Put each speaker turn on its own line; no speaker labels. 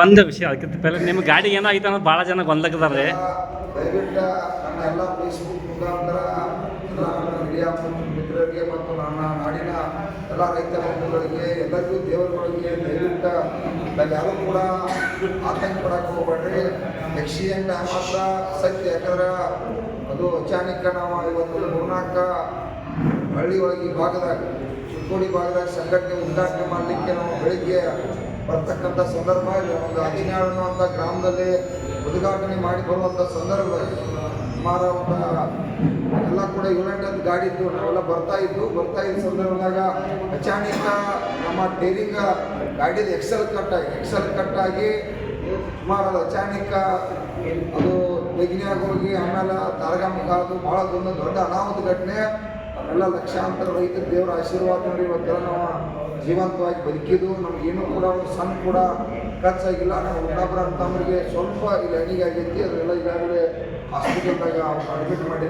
ಒಂದು ವಿಷಯ ಅದಕ್ಕಿಂತ ಪೆಲ್ಲ ನಿಮ್ಮ ಗಾಡಿ ಏನೋ ಐತೆ ಅನ್ನೋದು ಭಾಳ ಜನ ಗೊಂದಲಕ್ಕದಾರೆ.
ದಯವಿಟ್ಟು ಎಲ್ಲ ಫೇಸ್ಬುಕ್ ಮತ್ತು ಎಲ್ಲ ರೈತ ಯಾರು ಕೂಡ ಸತ್ಯ. ಅದು ಅಚಾನಕ ನಾವು ಇವತ್ತು ಮೂರ್ನಾಲ್ಕು ಹಳ್ಳಿ ಒಳಗೆ ಭಾಗದಾಗ, ಚಿಕ್ಕೋಡಿ ಭಾಗದಾಗ ಸಂಘಟನೆ ಉದ್ಘಾಟನೆ ಮಾಡಲಿಕ್ಕೆ ನಾವು ಬೆಳಿಗ್ಗೆ ಬರ್ತಕ್ಕಂಥ ಸಂದರ್ಭ ಒಂದು ಹದಿನೇಳು ಅನ್ನುವಂಥ ಗ್ರಾಮದಲ್ಲಿ ಉದ್ಘಾಟನೆ ಮಾಡಿ ಬರುವಂಥ ಸಂದರ್ಭದಲ್ಲಿ ಸುಮಾರು ಎಲ್ಲ ಕೂಡ ಯುನೈಟೆಡ್ ಗಾಡಿ ಇತ್ತು, ನಾವೆಲ್ಲ ಬರ್ತಾ ಇದ್ದು ಬರ್ತಾ ಇದ್ದ ಸಂದರ್ಭದಾಗ ಅಚಾನಕ ನಮ್ಮ ಟೇರಿಂಗ ಗಾಡಿದ ಎಕ್ಸೆಲ್ ಕಟ್ ಆಗಿ ಎಕ್ಸೆಲ್ ಕಟ್ ಆಗಿ ಸುಮಾರು ಅದು ಅಚಾನಕ ಅದು ಬೆಗಿನ್ಯಾಗ ಹೋಗಿ ಆಮೇಲೆ ತಾರಗಾಮ ಅದು ಭಾಳ ಒಂದು ದೊಡ್ಡ ಅನಾಹುತ ಘಟನೆ. ಎಲ್ಲ ಲಕ್ಷಾಂತರ ರೈತರ ದೇವರ ಆಶೀರ್ವಾದ ನೋಡಿ ಇವತ್ತೆಲ್ಲ ನಾವು ಜೀವಂತವಾಗಿ ಬದುಕಿದ್ದು ಏನು ಕೂಡ ಒಂದು ಸಣ್ಣ ಕೂಡ ಖರ್ಚಾಗಿಲ್ಲ. ನಾವು ಇನ್ನೊಬ್ಬರ ತಮ್ಮರಿಗೆ ಸ್ವಲ್ಪ ಇಲ್ಲಿ ಅಣಿಗೆ ಆಗೈತಿ, ಅದೆಲ್ಲ ಈಗಾಗಲೇ ಹಾಸ್ಪಿಟಲ್ದಾಗ ಅಡ್ಮಿಟ್ ಮಾಡಿ